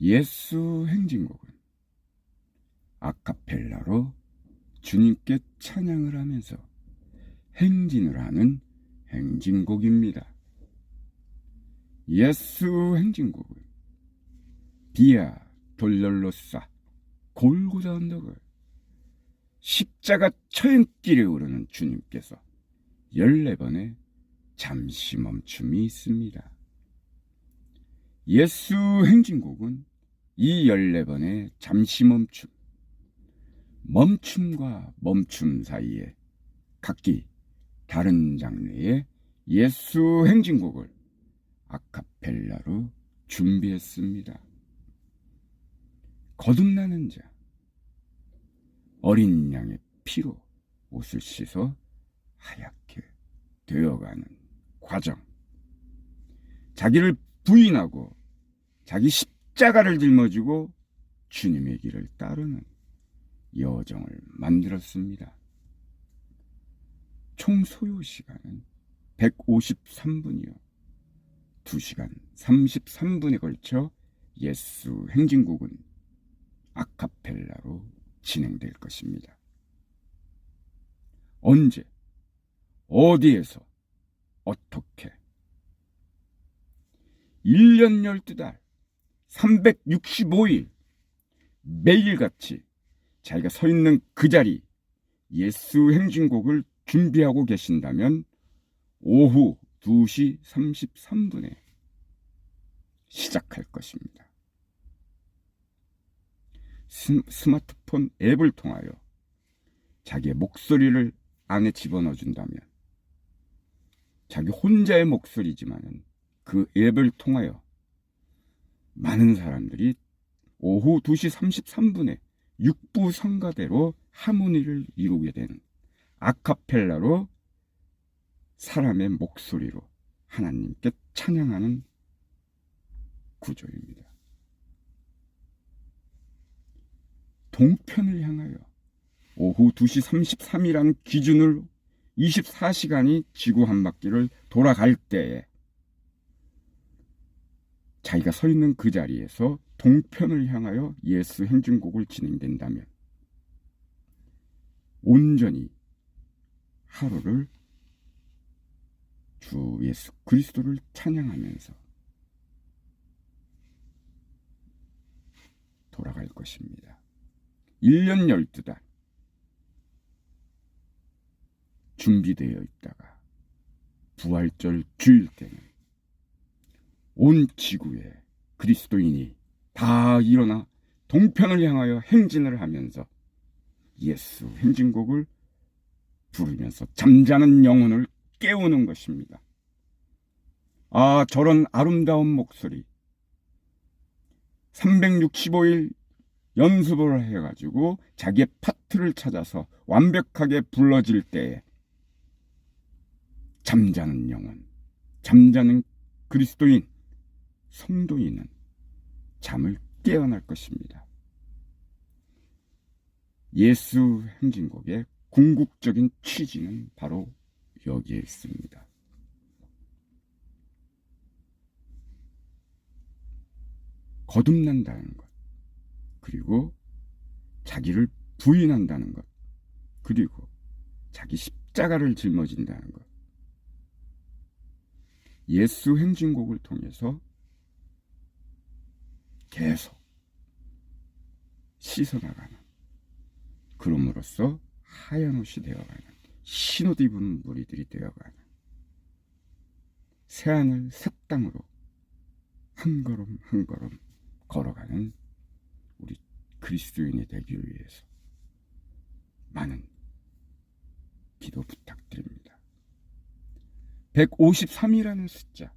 예수 행진곡은 아카펠라로 주님께 찬양을 하면서 행진을 하는 행진곡입니다. 예수 행진곡은 비아 돌렬로사 골고다 언덕을 십자가 처형길에 오르는 주님께서 14번의 잠시 멈춤이 있습니다. 예수 행진곡은 이 14번의 잠시 멈춤, 멈춤과 멈춤 사이에 각기 다른 장르의 예수 행진곡을 아카펠라로 준비했습니다. 거듭나는 자, 어린 양의 피로 옷을 씻어 하얗게 되어가는 과정. 자기를 부인하고 자기 십 자가를 짊어지고 주님의 길을 따르는 여정을 만들었습니다. 총 소요 시간은 153분이요. 2시간 33분에 걸쳐 예수 행진곡은 아카펠라로 진행될 것입니다. 언제, 어디에서, 어떻게. 1년 12달, 365일, 매일같이 자기가 서 있는 그 자리, 예수 행진곡을 준비하고 계신다면 오후 2시 33분에 시작할 것입니다. 스, 스마트폰 앱을 통하여 자기의 목소리를 안에 집어넣어 준다면 자기 혼자의 목소리지만은 그 앱을 통하여 많은 사람들이 오후 2시 33분에 육부 성가대로 하모니를 이루게 되는 아카펠라로 사람의 목소리로 하나님께 찬양하는 구조입니다. 동편을 향하여 오후 2시 33이라는 기준으로 24시간이 지구 한 바퀴를 돌아갈 때에 자기가 서 있는 그 자리에서 동편을 향하여 예수 행진곡을 진행된다면 온전히 하루를 주 예수 그리스도를 찬양하면서 돌아갈 것입니다. 1년 12달 준비되어 있다가 부활절 주일 때는 온 지구에 그리스도인이 다 일어나 동편을 향하여 행진을 하면서 예수 행진곡을 부르면서 잠자는 영혼을 깨우는 것입니다. 아, 저런 아름다운 목소리. 365일 연습을 해가지고 자기의 파트를 찾아서 완벽하게 불러질 때에 잠자는 영혼, 잠자는 그리스도인, 성도인은 잠을 깨어날 것입니다. 예수 행진곡의 궁극적인 취지는 바로 여기에 있습니다. 거듭난다는 것, 그리고 자기를 부인한다는 것, 그리고 자기 십자가를 짊어진다는 것. 예수 행진곡을 통해서 계속 씻어나가는 그럼으로써 하얀 옷이 되어가는 신옷 입은 무리들이 되어가는 새하늘 새 땅으로 한 걸음 한 걸음 걸어가는 우리 그리스도인이 되기 위해서 많은 기도 부탁드립니다. 153이라는 숫자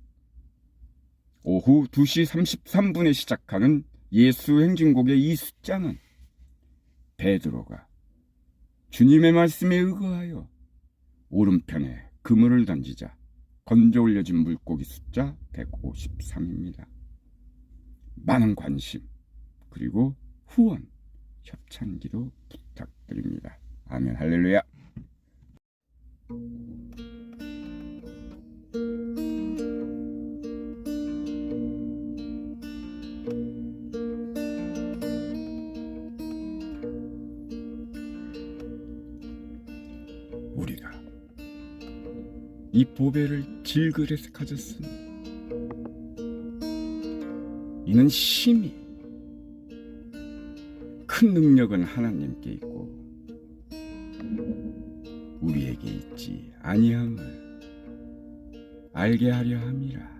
오후 2시 33분에 시작하는 예수 행진곡의 이 숫자는 베드로가 주님의 말씀에 의거하여 오른편에 그물을 던지자 건져 올려진 물고기 숫자 153입니다. 많은 관심 그리고 후원 협찬기도 부탁드립니다. 아멘 할렐루야. 이 보배를 질그릇에 가졌으니 이는 심히 큰 능력은 하나님께 있고 우리에게 있지 아니함을 알게 하려 함이라.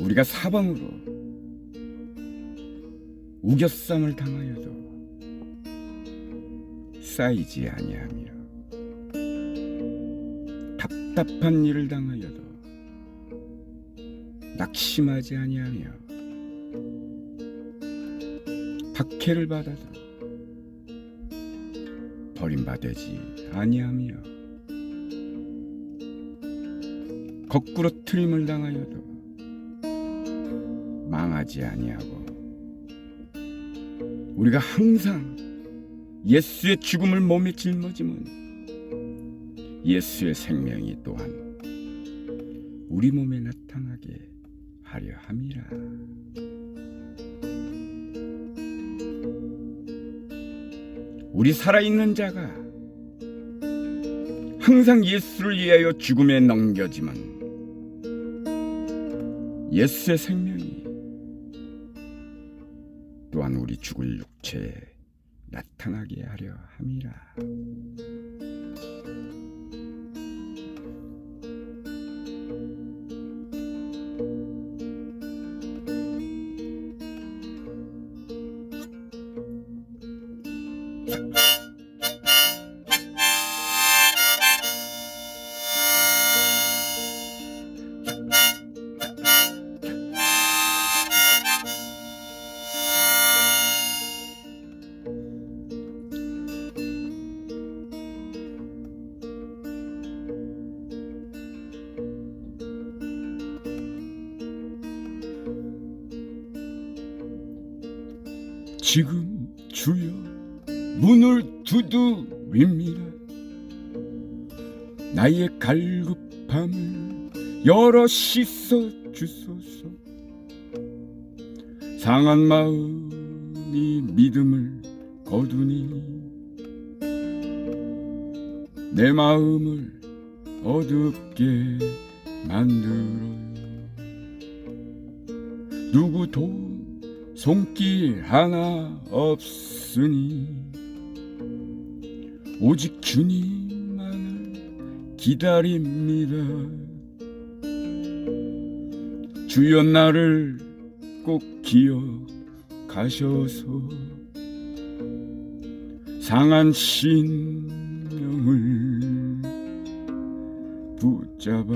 우리가 사방으로 우겨쌈을 당하여도 쌓이지 아니하며 답답한 일을 당하여도 낙심하지 아니하며 박해를 받아도 버림받지 아니하며 거꾸로 트림을 당하여도 망하지 아니하고 우리가 항상 예수의 죽음을 몸에 짊어지면 예수의 생명이 또한 우리 몸에 나타나게 하려 함이라. 우리 살아있는 자가 항상 예수를 위하여 죽음에 넘겨지면 예수의 생명이 또한 우리 죽을 육체에 나타나게 하려 함이라. 지금 주여 문을 두드립니다. 나의 갈급함을 열어 씻어 주소서. 상한 마음이 믿음을 거두니 내 마음을 어둡게 만들어요. 누구도 손길 하나 없으니 오직 주님만을 기다립니다. 주여 나를 꼭 기억하셔서 상한 신령을 붙잡아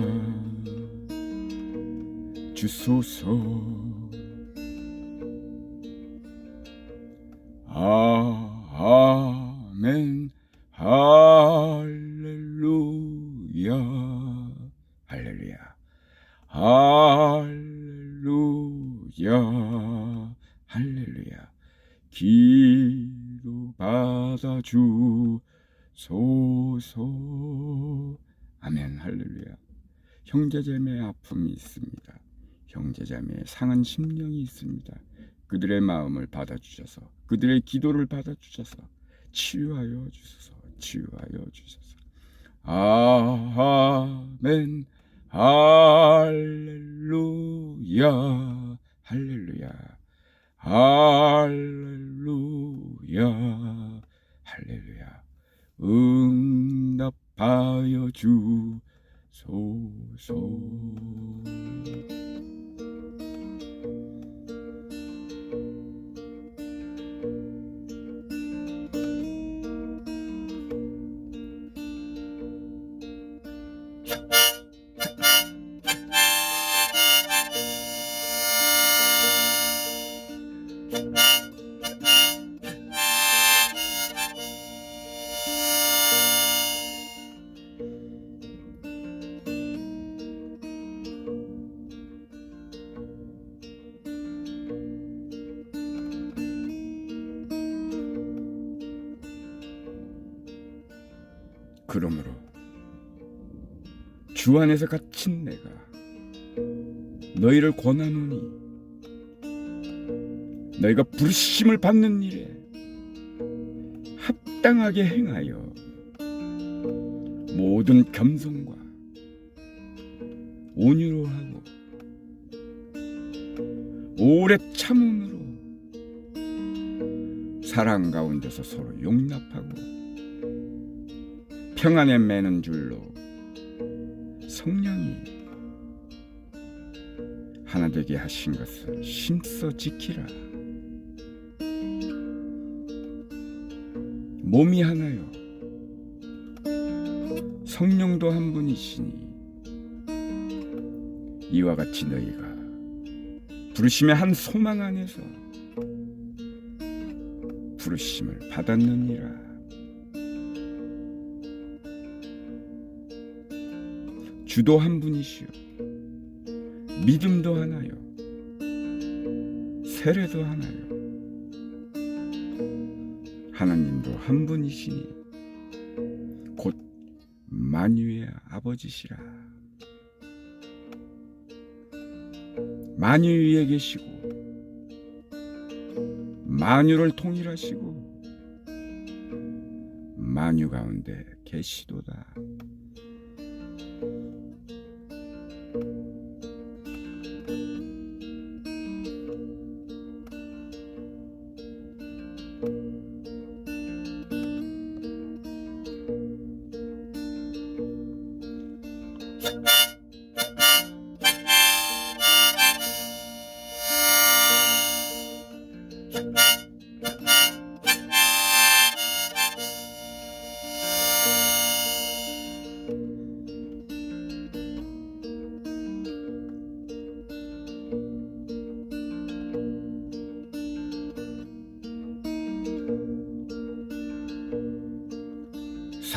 주소서. 아, 아멘. 할렐루야. 할렐루야. 할렐루야. 할렐루야. 기도 받아 주소서. 아멘. 할렐루야. 형제자매의 아픔이 있습니다. 형제자매의 상한 심령이 있습니다 그들의 마음을 받아주셔서 그들의 기도를 받아주셔서 치유하여 주소서 치유하여 주소서. 아멘. 할렐루야. 할렐루야. 할렐루야. 할렐루야. 응답하여 주소서 그러므로 주 안에서 갇힌 내가 너희를 권하노니 너희가 부르심을 받는 일에 합당하게 행하여 모든 겸손과 온유로 하고 오래 참음으로 사랑 가운데서 서로 용납하고 평안에 매는 줄로 성령이 하나 되게 하신 것을 힘써 지키라. 몸이 하나요. 성령도 한 분이시니 이와 같이 너희가 부르심의 한 소망 안에서 부르심을 받았느니라. 주도 한 분이시요. 믿음도 하나요. 세례도 하나요. 하나님도 한 분이시니 곧 만유의 아버지시라. 만유 위에 계시고 만유를 통일하시고 만유 가운데 계시도다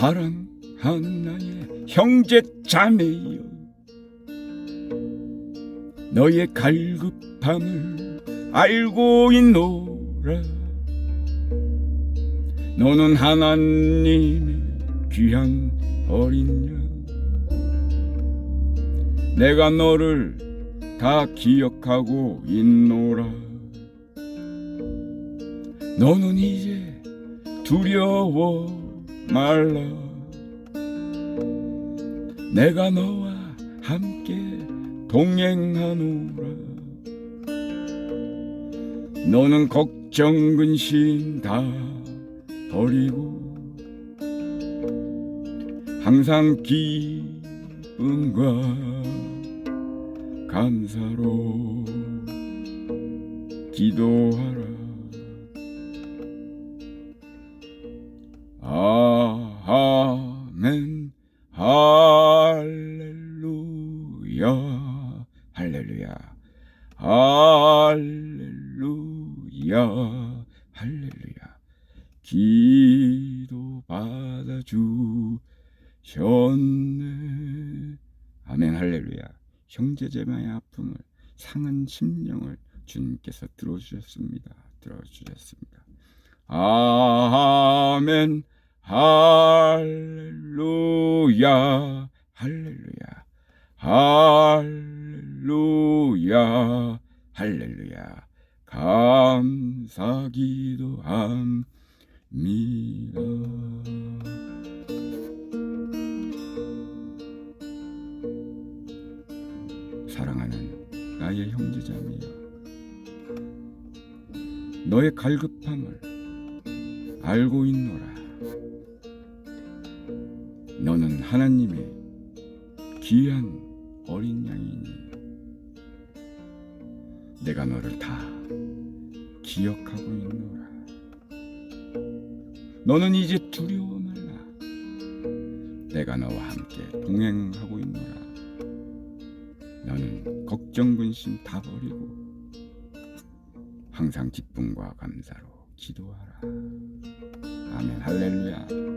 사랑하는 나의 형제 자매여 너의 갈급함을 알고 있노라. 너는 하나님의 귀한 어린 양 내가 너를 다 기억하고 있노라. 너는 이제 두려워 말라. 내가 너와 함께 동행하노라. 너는 걱정 근심 다 버리고 항상 기쁨과 감사로 기도하라 아멘 할렐루야. 할렐루야. 할렐루야. 할렐루야. 기도 받아 주셨네. 아멘. 할렐루야. 형제제마의 아픔을 상한 심령을 주님께서 들어주셨습니다. 들어주셨습니다 아멘. 할렐루야. 할렐루야. 할렐루야. 할렐루야. 감사 기도합니다. 사랑하는 나의 형제자매여 너의 갈급함을 알고 있노라. 너는 하나님의 귀한 어린 양이니 내가 너를 다 기억하고 있노라. 너는 이제 두려워 말라. 내가 너와 함께 동행하고 있노라. 너는 걱정 근심 다 버리고 항상 기쁨과 감사로 기도하라 아멘. 할렐루야